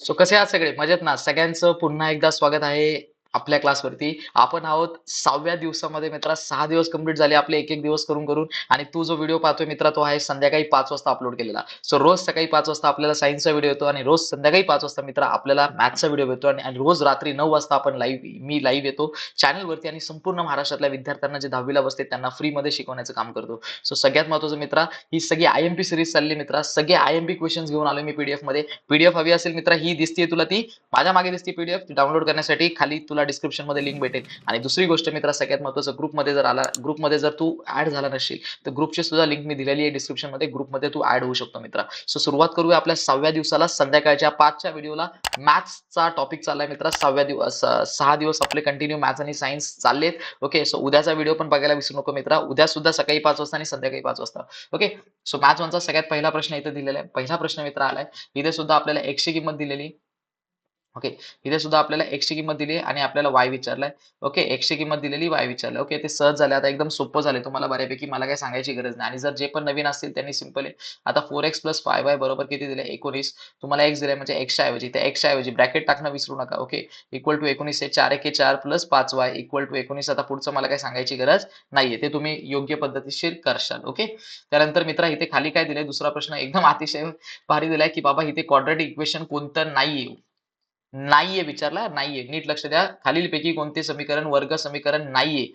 So कसे आहात सगळे? मजेत ना? सगळ्यांचं पुन्हा एकदा स्वागत आहे. आपल्या क्लासवरती आपण आहोत सहाव्या दिवसामध्ये मित्रा. सहा दिवस कंप्लीट झाले आपले एक एक दिवस करून करून. आणि तू जो व्हिडिओ पाहतोय मित्रा तो आहे संध्याकाळी पाच वाजता अपलोड केलेला. सो रोज सकाळी पाच वाजता आपल्याला सायन्सचा व्हिडिओ येतो आणि रोज संध्याकाळी पाच वाजता मित्रा आपल्याला मॅथ्सचा व्हिडिओ येतो आणि रोज रात्री नऊ वाजता आपण लाईव्ह मी लाईव्ह येतो चॅनलवरती आणि संपूर्ण महाराष्ट्रातल्या विद्यार्थ्यांना जे दहावीला बसते त्यांना फ्रीमध्ये शिकवण्याचं काम करतो. सो सगळ्यात महत्वाचं मित्रा ही सगळी आय एम पी सिरीज चालली मित्रा. सगळे आय एम पी क्वेश्चन्स घेऊन आलो मी पीडीएफमध्ये. पीडीएफ हवी असेल मित्रा ही दिसते तुला ती. माझ्या मागे दिसते पीडीएफ डाउनलोड करण्यासाठी. खाली तुला डिस्क्रिप्शनमध्ये लिंक भेटेल. आणि दुसरी गोष्ट मित्रा सगळ्यात महत्वाचं ग्रुपमध्ये जर आला ग्रुपमध्ये जर तू ऍड झाला नसेल तर ग्रुपची सुद्धा लिंक मी दिलेली आहे डिस्क्रिप्शनमध्ये. ग्रुपमध्ये तू ऍड होऊ शकतो मित्रा. सो सुरुवात करूया आपल्या सहाव्या दिवसाला संध्याकाळच्या पाचच्या व्हिडिओला मॅथ्सचा टॉपिक चाललाय मित्रा. सहाव्या दिवस सहा दिवस आपले कंटिन्यू मॅथ्स आणि सायन्स चाललेत. ओके सो उद्याचा व्हिडिओ पण बघायला विसरू नको मित्रा. उद्या सुद्धा सकाळी पाच वाजता आणि संध्याकाळी पाच वाजता. ओके सो मॅथ्स वनचा सगळ्यात पहिला प्रश्न इथे दिलेला आहे. पहिला प्रश्न मित्र आलाय. इथे सुद्धा आपल्याला एकशे किंमत दिलेली ओके इथे सुद्धा आपल्याला एक्सची किंमत दिली आहे आणि आपल्याला वाय विचारलाय. ओके एक्सची किंमत दिलेली वाय विचारलं ओके ते सहज झाले. आता एकदम सोपं झाले तुम्हाला बऱ्यापैकी मला काय सांगायची गरज नाही. आणि जर जे पण नवीन असतील त्यांनी सिंपल आहे. आता four X plus five Y बरोबर किती दिले? एकोणीस. तुम्हाला एक्स दिलाय म्हणजे एक्सच्या ऐवजी. त्या एक्सच्या ऐवजी. ब्रॅकेट टाकणं विसरू नका. ओके इक्वल टू एकोणीस आहे. चार एक चार प्लस पाच वाय इक्वल टू एकोणीस. आता पुढचं मला काय सांगायची गरज नाहीये. ते तुम्ही योग्य पद्धतीशीर करशाल. ओके त्यानंतर मित्रा इथे खाली काय दिलंय? दुसरा प्रश्न एकदम अतिशय भारी दिलाय की बाबा इथे क्वाड्रेटिक इक्वेशन कोणतं नाहीये. नाहीये विचारला नाहीये. नीट लक्ष द्या. खालीलपैकी कोणते समीकरण वर्ग समीकरण नाहीये.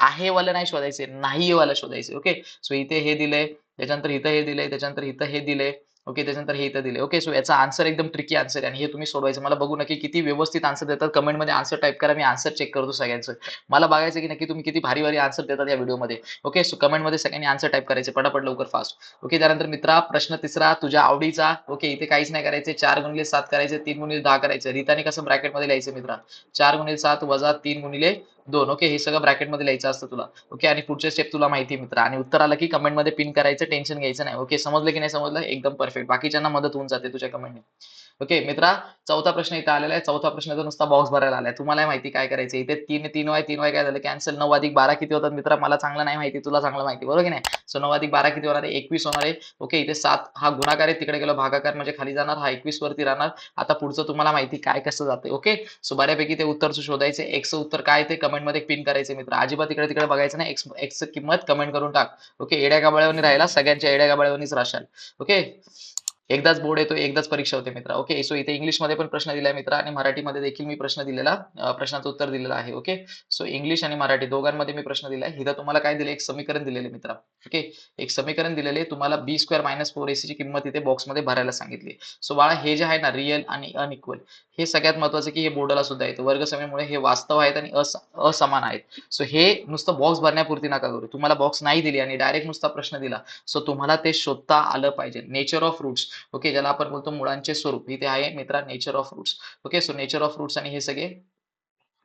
आहे वाला नाही शोधायचे नाहीये वाला शोधायचे ओके? सो इथे हे दिलंय त्याच्यानंतर इथं हे दिलंय त्याच्यानंतर इथं हे दिलंय. ओके त्याच्यानंतर हे इथं दिले ओके सो याचा आन्सर एकदम ट्रिकी आन्सर आहे आणि हे तुम्ही सोडवायचं. मला बघू नक्की किती व्यवस्थित आन्सर देतात. कमेंटमध्ये आन्सर टाईप करा मी आन्सर चेक करतो सगळ्यांचं. मला बघायचं की नक्की तुम्ही किती भारी भारी आन्सर देतात या व्हिडिओमध्ये ओके सो कमेंटमध्ये सगळ्यांनी आन्सर टाईप करायचे. पटापट लवकर फास्ट ओके त्यानंतर मित्रा प्रश्न तिसरा तुझ्या आवडीचा. ओके इथे काहीच नाही करायचे. चार गुणिले सात करायचे तीन गुणिले दहा करायचे. रिताने कसं ब्रॅकेटमध्ये लिहायचं मित्रा? चार गुणिले सात वजा तीन गुणिले दोन. ओके हे सगळं ब्रॅकेटमध्ये लिहायचं असतं तुला. ओके आणि पुढचे स्टेप तुला माहिती आहे मित्र. आणि उत्तर आलं की कमेंटमध्ये पिन करायचं टेन्शन घ्यायचं नाही. ओके समजलं की नाही समजलं? एकदम परफेक्ट बाकीच्यांना मदत होऊन जाते तुझ्या कमेंटने ओके मित्रा चौथा प्रश्न इथे आलेला आहे. चौथा प्रश्नाचा नुसता बॉक्स भरायला आलाय. तुम्हाला माहिती काय करायचं इथे तीन तीन वाय तीन वाय काय झालं? कॅन्सल नऊ अधिक बारा किती होतात मित्रा? मला चांगलं नाही माहिती तुला चांगलं माहिती बरोबर की नाही? सो नऊ अधिक बारा किती होणार आहे? एकवीस होणार आहे. ओके इथे सात हा गुणाकार आहे. तिकडे गेलो भागाकार म्हणजे खाली जाणार हा एकवीस वरती राहणार. आता पुढचं तुम्हाला माहिती काय कसं जाते ओके सो बऱ्यापैकी ते उत्तर शोधायचे. एक्स उत्तर काय ते कमेंटमध्ये पिन करायचे मित्र. अजिबात इकडे तिकडे बघायचं नाही. एक्स एक्स किंमत कमेंट करून टाक. ओके एड्या गाबळ्यावर राहिला सगळ्यांच्या एड्या गाबळ्यावरच राहशाल. ओके एकदाच बोर्ड येतो एकदाच परीक्षा होते मित्र. ओके सो इथे इंग्लिशमध्ये पण प्रश्न दिलाय मित्र आणि मराठीमध्ये देखील मी प्रश्न दिलेला प्रश्नाचं उत्तर दिलेलं आहे ओके सो इंग्लिश आणि मराठी दोघांमध्ये मी प्रश्न दिलाय. हिथं तुम्हाला काय दिले एक समीकरण दिलेले मित्र ओके एक समीकरण दिलेले तुम्हाला बी स्क्वेअर मायनस फोर एसीची किंमत इथे बॉक्समध्ये भरायला सांगितली सो बाळा हे जे आहे ना रिअल आणि अनइक्वल हे सगळ्यात महत्वाचं की हे बोर्डाला सुद्धा येतं. वर्गसमीमुळे हे वास्तव आहेत आणि असमान आहेत. सो हे नुसतं बॉक्स भरण्यापुरती नका करू. तुम्हाला बॉक्स नाही दिली आणि डायरेक्ट नुसता प्रश्न दिला. सो तुम्हाला ते शोधता आलं पाहिजे. नेचर ऑफ रूट्स ओके ज्याला आपण बोलतो मुळांचे स्वरूप. इथे आहे मित्रा nature of roots okay so nature of roots आणि हे सगळे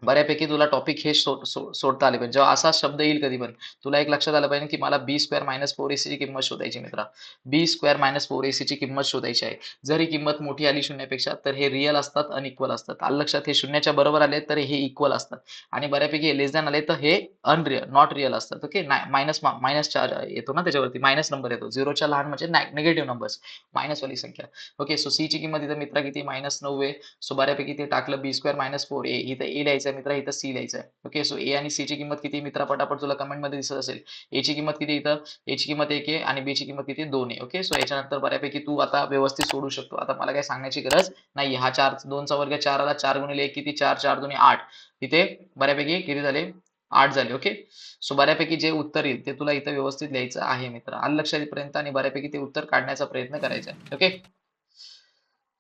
बऱ्यापैकी तुला टॉपिक हे सोडता आले पाहिजे. जेव्हा असा शब्द येईल कधी पण तुला एक लक्षात आलं पाहिजे की मला बी स्क्वेअर मायनस फोर एसीची किंमत शोधायची मित्रा. बी स्क्वेअर मायनस फोर एसीची किंमत शोधायची आहे. जर ही किंमत मोठी आली शून्यापेक्षा तर हे रिअल असतात अनइक्वल असतात. आलं लक्षात हे शून्याच्या बरोबर आले तर हे इक्वल असतात. आणि बऱ्यापैकी लेस दॅन आले तर हे अनरिअल नॉट रिअल असतात. ओके मायनस मायनस चार येतो ना त्याच्यावरती. मायनस नंबर येतो. झिरोच्या लहान म्हणजे निगेटिव्ह नंबर्स मायनस वाली संख्या. ओके सो सी ची किंमत इथं मित्रा किती? मायनस नऊ आहे. सो बऱ्यापैकी ते टाकलं B square minus four A इथं ए लिहायचं मित्र इथं सी लिहायचं आहे ओके सो ए आणि सी ची किंमत किती मित्रा पटापट तुला कमेंटमध्ये दिसत असेल. ए ची किंमत किती इथं? ए ची किंमत एक आहे आणि बी ची किंमत किती दोन आहे. ओके सो याच्यानंतर बऱ्यापैकी तू आता व्यवस्थित सोडू शकतो. आता मला काय सांगण्याची गरज नाही हा चार दोनचा वर्ग चार आला चार गुणिले एक किती? चार चार दोन्ही आठ. इथे बऱ्यापैकी किती झाले? आठ झाले. ओके सो बऱ्यापैकी जे उत्तर येईल ते तुला इथं व्यवस्थित लिहायचं आहे मित्र. आल लक्षात येईपर्यंत आणि बऱ्यापैकी ते उत्तर काढण्याचा प्रयत्न करायचा आहे. ओके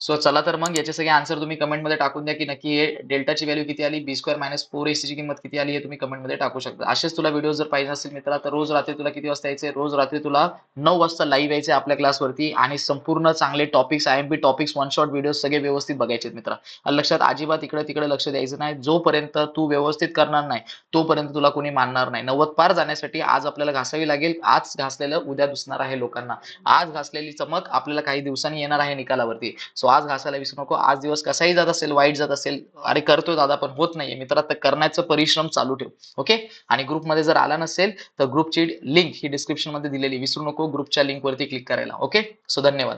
सो चला तर मग याचे सगळे आन्सर तुम्ही कमेंटमध्ये टाकून द्या की नक्की हे डेल्टाची व्हॅल्यू किती आली? बी स्क्वेअर मायनस फोर एसीची किंमत किती आली हे तुम्ही कमेंटमध्ये टाकू शकता. असेच तुला व्हिडिओ जर पाहिजे असेल मित्रा तर रोज रात्री तुला किती वाजता यायचे रोज रात्री तुला नऊ वाजता लाईव्ह यायचे आपल्या क्लासवरती आणि संपूर्ण चांगले topics I M P topics one shot video सगळे व्यवस्थित बघायचे मित्रा. लक्षात अजिबात इकडे तिकडे लक्ष द्यायचं नाही. जोपर्यंत तू व्यवस्थित करणार नाही तोपर्यंत तुला कोणी मानणार नाही. नव्वद पार जाण्यासाठी आज आपल्याला घासावी लागेल. आज घासलेलं उद्या दुसणार आहे लोकांना. आज घासलेली चमक आपल्याला काही दिवसांनी येणार आहे निकालावरती. सो आज घासायला विसरू नको. आज दिवस कसाही जात असेल वाईट जात असेल अरे करतोय दादा पण होत नाहीये. मित्रात तर करण्याचं परिश्रम चालू ठेव ओके? आणि ग्रुपमध्ये जर आला नसेल तर ग्रुपची लिंक ही डिस्क्रिप्शनमध्ये दिलेली विसरू नको ग्रुपच्या लिंक वरती क्लिक करायला ओके? सो धन्यवाद.